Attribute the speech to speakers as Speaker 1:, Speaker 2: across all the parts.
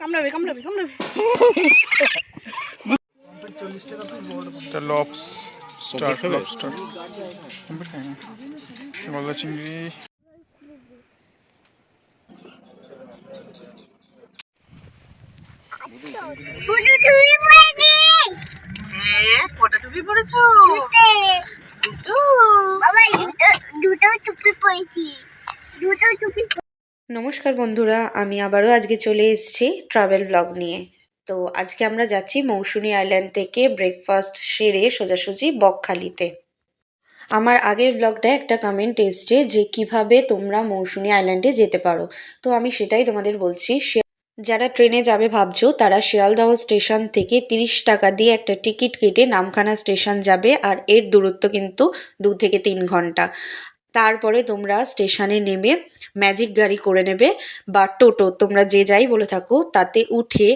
Speaker 1: কামড়াবে কামড়াবে কামড়াবে।
Speaker 2: এটা লবস স্টার লবস্টার না গলদা চিংড়ি।
Speaker 1: হ্যাঁ কটা টুপি পরেছো?
Speaker 3: দুটো। টুপি পড়েছি দুটো টুপি
Speaker 4: নমস্কার বন্ধুরা, আমি আবারও আজকে চলে এসেছি ট্রাভেল ব্লগ নিয়ে। তো আজকে আমরা যাচ্ছি মৌসুনি আইল্যান্ড থেকে ব্রেকফাস্ট সেরে সোজাসুজি বকখালিতে। আমার আগের ব্লগটা একটা কমেন্ট এসছে যে, কীভাবে তোমরা মৌসুনি আইল্যান্ডে যেতে পারো? তো আমি সেটাই তোমাদের বলছি যারা ট্রেনে যাবে ভাবছ, তারা শিয়ালদহ স্টেশন থেকে তিরিশ টাকা দিয়ে একটা টিকিট কেটে নামখানা স্টেশন যাবে, আর এর দূরত্ব কিন্তু দু থেকে তিন ঘণ্টা। তারপরে তোমরা স্টেশনে নেমে ম্যাজিক গাড়ি করে নেবে বা টোটো, তোমরা যে যাই বলে থাকো, তাতে উঠে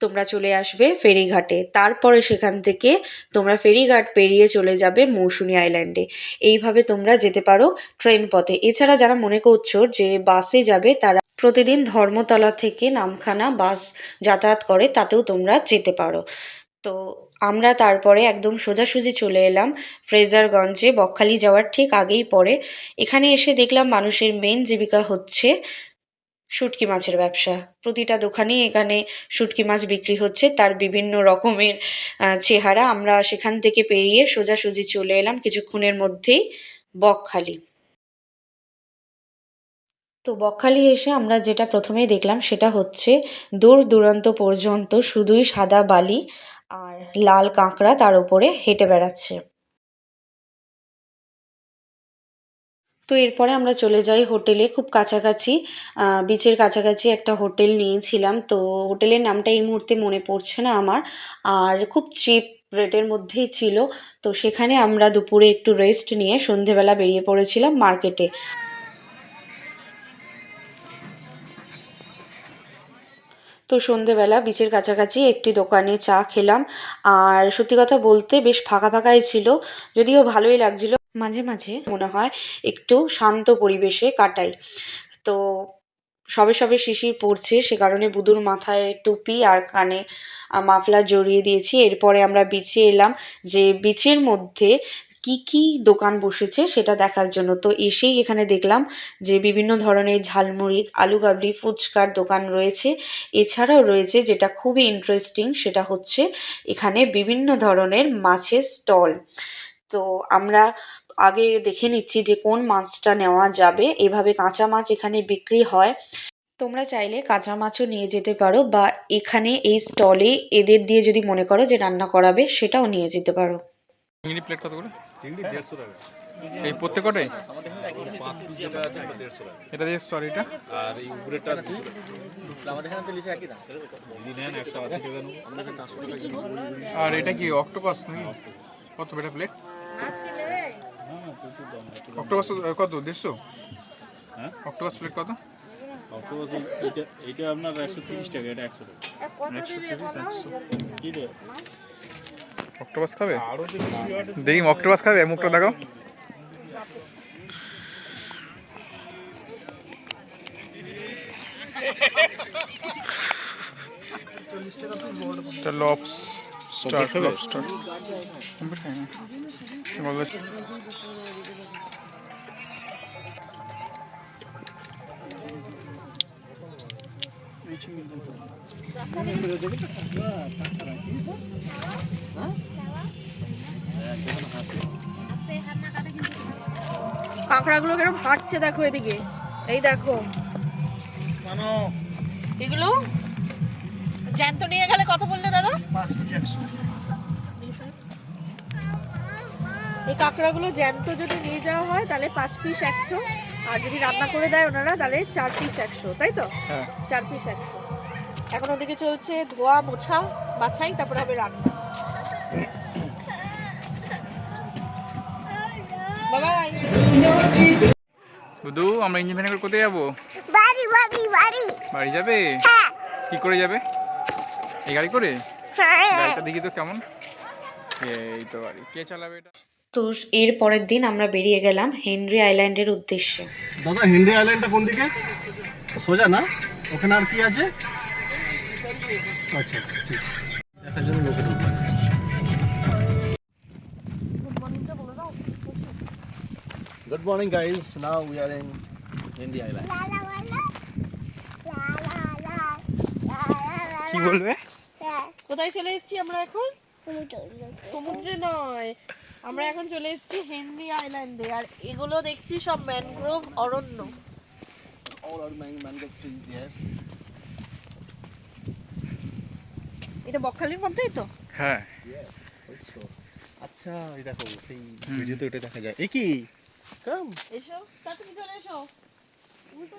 Speaker 4: তোমরা চলে আসবে ফেরিঘাটে। তারপরে সেখান থেকে তোমরা ফেরিঘাট পেরিয়ে চলে যাবে মৌসুনি আইল্যান্ডে। এইভাবে তোমরা যেতে পারো ট্রেন পথে। এছাড়া যারা মনে করছ যে বাসে যাবে, তারা প্রতিদিন ধর্মতলা থেকে নামখানা বাস যাতায়াত করে, তাতেও তোমরা যেতে পারো। তো আমরা তারপরে একদম সোজাসুজি চলে এলাম ফ্রেজারগঞ্জে, বকখালি যাওয়ার ঠিক আগেই পরে। এখানে এসে দেখলাম মানুষের মেন জীবিকা হচ্ছে শুটকি মাছের ব্যবসা। প্রতিটা দোকানেই এখানে শুটকি মাছ বিক্রি হচ্ছে, তার বিভিন্ন রকমের চেহারা। আমরা সেখান থেকে পেরিয়ে সোজাসুজি চলে এলাম কিছুক্ষণের মধ্যেই বকখালি। তো বকখালি এসে আমরা যেটা প্রথমেই দেখলাম সেটা হচ্ছে দূর দূরান্ত পর্যন্ত শুধুই সাদা বালি। আর লাল কাঁকড়া তার উপরে হেঁটে বেড়াচ্ছে। তো এরপরে আমরা চলে যাই হোটেলে। খুব কাছাকাছি বিচের কাছাকাছি একটা হোটেল নিয়েছিলাম। তো হোটেলের নামটা এই মুহূর্তে মনে পড়ছে না আমার। আর খুব চিপ রেটের মধ্যেই ছিল। তো সেখানে আমরা দুপুরে একটু রেস্ট নিয়ে সন্ধেবেলা বেরিয়ে পড়েছিলাম মার্কেটে তো সন্ধেবেলা বিচের কাছাকাছি একটি দোকানে চা খেলাম। আর সত্যি কথা বলতে বেশ ফাঁকা ফাঁকাই ছিল, যদিও ভালোই লাগছিল। মাঝে মাঝে মনে হয় একটু শান্ত পরিবেশে কাটাই। তো সবে সবে শিশির পড়ছে, সে কারণে বুধুর মাথায় টুপি আর কানে মাফলার জড়িয়ে দিয়েছি। এরপরে আমরা বিচে এলাম, যে বিচের মধ্যে কি কি দোকান বসেছে সেটা দেখার জন্য। তো এসেই এখানে দেখলাম যে বিভিন্ন ধরনের ঝালমুড়ি আলু গাবলি ফুচকার দোকান রয়েছে। এছাড়াও রয়েছে যেটা খুবই ইন্টারেস্টিং সেটা হচ্ছে এখানে বিভিন্ন ধরনের মাছের স্টল। তো আমরা আগে দেখে নিচ্ছি যে কোন মাছটা নেওয়া যাবে। এভাবে কাঁচা মাছ এখানে বিক্রি হয়। তোমরা চাইলে কাঁচা মাছও নিয়ে যেতে পারো বা এখানে এই স্টলে এদের দিয়ে যদি মনে করো যে রান্না করাবে সেটাও নিয়ে যেতে পারো।
Speaker 2: প্লেট
Speaker 5: চিংড়ি দেড়শো টাকা।
Speaker 2: এই প্রত্যেকটাই? এটা দিয়ে আর এটা?
Speaker 5: আর এই উপরেটা আছে আমাদের এখানে তো লিখে একই দাম যদি নেন একশো আশি টাকা নেব। আমাদের এখানে চারশো টাকা
Speaker 2: আর এটা কি অক্টোপাস নাকি? কত এটা প্লেট অক্টোপাস কত? দেড়শো?
Speaker 5: হ্যাঁ?
Speaker 2: অক্টোপাস প্লেট কত?
Speaker 5: অক্টোপাস এটা এটা আপনার একশো তিরিশ টাকা এটা একশো টাকা।
Speaker 2: একশো তিরিশ একশো
Speaker 5: কি রে?
Speaker 2: অক্টোপাস খাবে?
Speaker 5: আরও যে ভিডিও আছে
Speaker 2: দেখি অক্টোপাস খাবে মুখটা দেখাও। এটা লবস স্টার লবস্টার কমপ্লিট খাই না গলদা
Speaker 1: কাঁকড়াগুলো কেন ফাটছে দেখো এদিকে। এই দেখো। এগুলো? জ্যান্ত নিয়ে গেলে কত বললে দাদা? এই কাঁকড়াগুলো জ্যান্ত যদি নিয়ে যাওয়া হয় তাহলে পাঁচ পিস একশো। আর যদি রান্না করে দেয় ওনারা তাহলে চার পিস একশো। তাই তো?
Speaker 2: হ্যাঁ।
Speaker 1: চার পিস একশো। এখন ওদিকে চলছে ধোয়া মোছা বাছাই তারপরে হবে রান্না। বাবা
Speaker 2: বুধু আমরা ইঞ্জিন ভ্যানে করে কোথায় যাব?
Speaker 3: বাড়ি বাড়ি বাড়ি।
Speaker 2: বাড়ি যাবে?
Speaker 3: হ্যাঁ।
Speaker 2: কি করে যাবে? এই গাড়ি করে?
Speaker 3: হ্যাঁ।
Speaker 2: গাড়িটা দেখি তো কেমন। এই তো গাড়ি কে চালাবে এটা?
Speaker 4: তো এর পরের দিন আমরা বেরিয়ে গেলাম হেনরি আইল্যান্ডের উদ্দেশ্যে।
Speaker 6: দাদা হেনরি আইল্যান্ডটা কোন দিকে? সোজা না? ওখানে আর কি আছে?
Speaker 5: গুড ঠিক। দেখার জন্য লোকের Good morning, guys. Now we are in Hindi
Speaker 2: কি বলবে?
Speaker 1: কোথায় চলে এসেছি আমরা এখন? সমুদ্রে নয়। আমরা এখন চলে এসেছি হিন্দি আইল্যান্ডে আর এগুলো দেখছি সব ম্যানগ্রোভ অরণ্য।
Speaker 5: All are mangrove trees here.
Speaker 1: এটা বকখালির মধ্যেই তো?
Speaker 2: হ্যাঁ।
Speaker 5: আচ্ছা এই দেখো সেই ভিডিওতে ওটা দেখা যায়। এ কি? কাম
Speaker 1: এসো তাড়াতাড়ি চলে এসো। উল্টো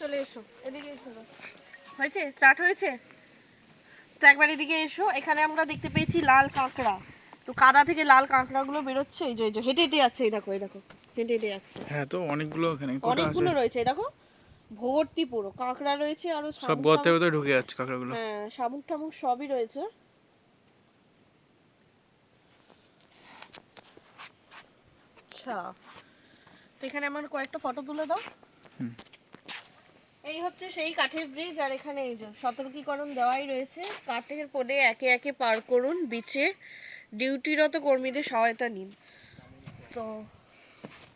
Speaker 1: চলে এসো এদিকে এসো। হয়েছে? স্টার্ট হয়েছে? তো একবার এদিকে এসো। এখানে আমরা দেখতে পেয়েছি লাল কাঁকড়া। তো কাদা থেকে লাল কাঁকড়াগুলো বেরোচ্ছে। এই যে এই যে হেঁটে হেঁটে যাচ্ছে। এই দেখো এই দেখো হেঁটে হেঁটে যাচ্ছে।
Speaker 2: হ্যাঁ তো অনেকগুলো এখানে
Speaker 1: অনেকগুলো রয়েছে। এই দেখো ভর্তি পুরো কাঁকড়া রয়েছে আরও
Speaker 2: সব গর্তে
Speaker 1: টামুক-
Speaker 2: ঢুকে যাচ্ছে কাঁকড়াগুলো।
Speaker 1: হ্যাঁ শামুক টামুক সবই রয়েছে। আচ্ছা তো এখানে আমার কয়েকটা ফটো তুলে দাও। এই হচ্ছে সেই কাঠের ব্রিজ আর এখানে এই যে সতর্কীকরণ দেওয়াই রয়েছে। কাঠের পরে একে একে পার করুন বিচে ডিউটিরত কর্মীদের সহায়তা নিন। তো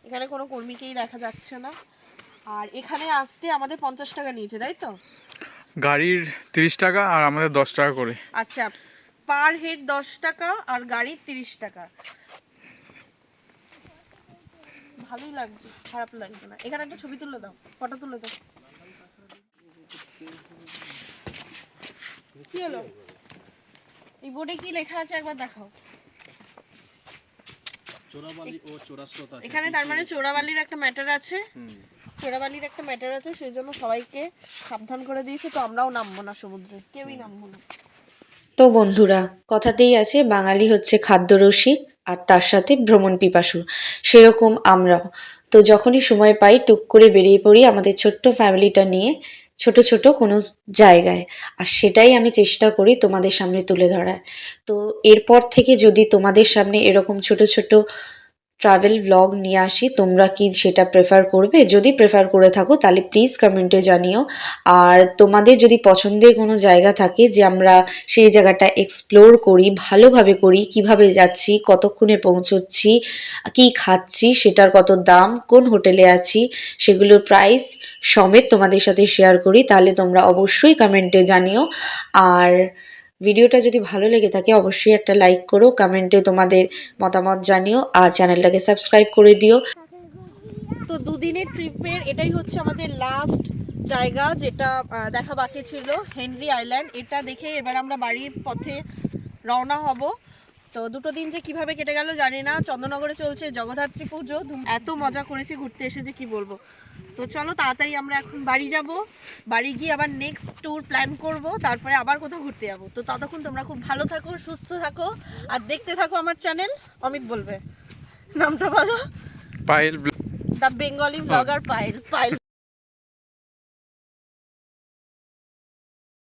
Speaker 1: এখানে কোনো কর্মীকেই দেখা যাচ্ছে না। আর এখানে আসতে আমাদের পঞ্চাশ টাকা নিয়েছে তাই তো?
Speaker 2: গাড়ির তিরিশ টাকা আর আমাদের দশ টাকা করে।
Speaker 1: আচ্ছা পার হেড দশ টাকা আর গাড়ির তিরিশ টাকা। ভালোই লাগছে খারাপ লাগছে না। এখানে একটা ছবি তুলে দাও ফটো তুলে দাও। কি হলো? এই বোর্ডে কি লেখা আছে একবার দেখাও।
Speaker 5: চোরাবালি ও চোরাস্রোত আছে।
Speaker 1: এখানে তার মানে চোরাবালির একটা ম্যাটার আছে। চোরাবালির একটা ম্যাটার আছে সেই জন্য সবাইকে সাবধান করে দিয়েছে তো আমরাও নামবো না সমুদ্রে। কেউই নামবো না।
Speaker 4: তো বন্ধুরা কথাতেই আছে বাঙালি হচ্ছে খাদ্যরসিক আর তার সাথে ভ্রমণ পিপাসু। সেরকম আমরাও। তো যখনই সময় পাই টুক করে বেরিয়ে পড়ি আমাদের ছোট্ট ফ্যামিলিটা নিয়ে। ছোট ছোট কোনো জায়গায়। আর সেটাই আমি চেষ্টা করি তোমাদের সামনে তুলে ধরার। তো এরপর থেকে যদি তোমাদের সামনে এরকম ছোট ছোট ট্রাভেল ব্লগ নিয়ে আসি, তোমরা কি সেটা প্রেফার করবে? যদি প্রেফার করে থাকো, তাহলে প্লিজ কমেন্টে জানিও। আর তোমাদের যদি পছন্দের কোনো জায়গা থাকে যে আমরা সেই জায়গাটা এক্সপ্লোর করি, ভালোভাবে করি, কীভাবে যাচ্ছি, কতক্ষণে পৌঁছচ্ছি, কি খাচ্ছি, সেটার কত দাম, কোন হোটেলে আছি, সেগুলোর প্রাইস সমেত তোমাদের সাথে শেয়ার করি, তাহলে তোমরা অবশ্যই কমেন্টে জানিও। আর ভিডিওটা যদি ভালো লেগে থাকে, অবশ্যই একটা লাইক করো কমেন্টে তোমাদের মতামত জানিও, আর চ্যানেলটাকে সাবস্ক্রাইব করে দিও।
Speaker 1: তো দুদিনের ট্রিপের এটাই হচ্ছে আমাদের লাস্ট জায়গা যেটা দেখা বাকি ছিল, হেনরি আইল্যান্ড। এটা দেখে এবার আমরা বাড়ির পথে রওনা হব। তো দুটো দিন যে কীভাবে কেটে গেল জানি না। চন্দ্রনগরে চলছে জগদ্ধাত্রী পুজো। এত মজা করেছি ঘুরতে এসে যে কি বলব। তো চলো তাড়াতাড়ি আমরা এখন বাড়ি যাব। বাড়ি গিয়ে আবার নেক্সট ট্যুর প্ল্যান করব তারপরে আবার কোথাও ঘুরতে যাব। তো ততক্ষণ তোমরা খুব ভালো থাকো সুস্থ থাকো আর দেখতে থাকো আমার চ্যানেল অমিত বলবে। নামটা বলো।
Speaker 2: Payel
Speaker 1: the Bengali blogger Payel Payel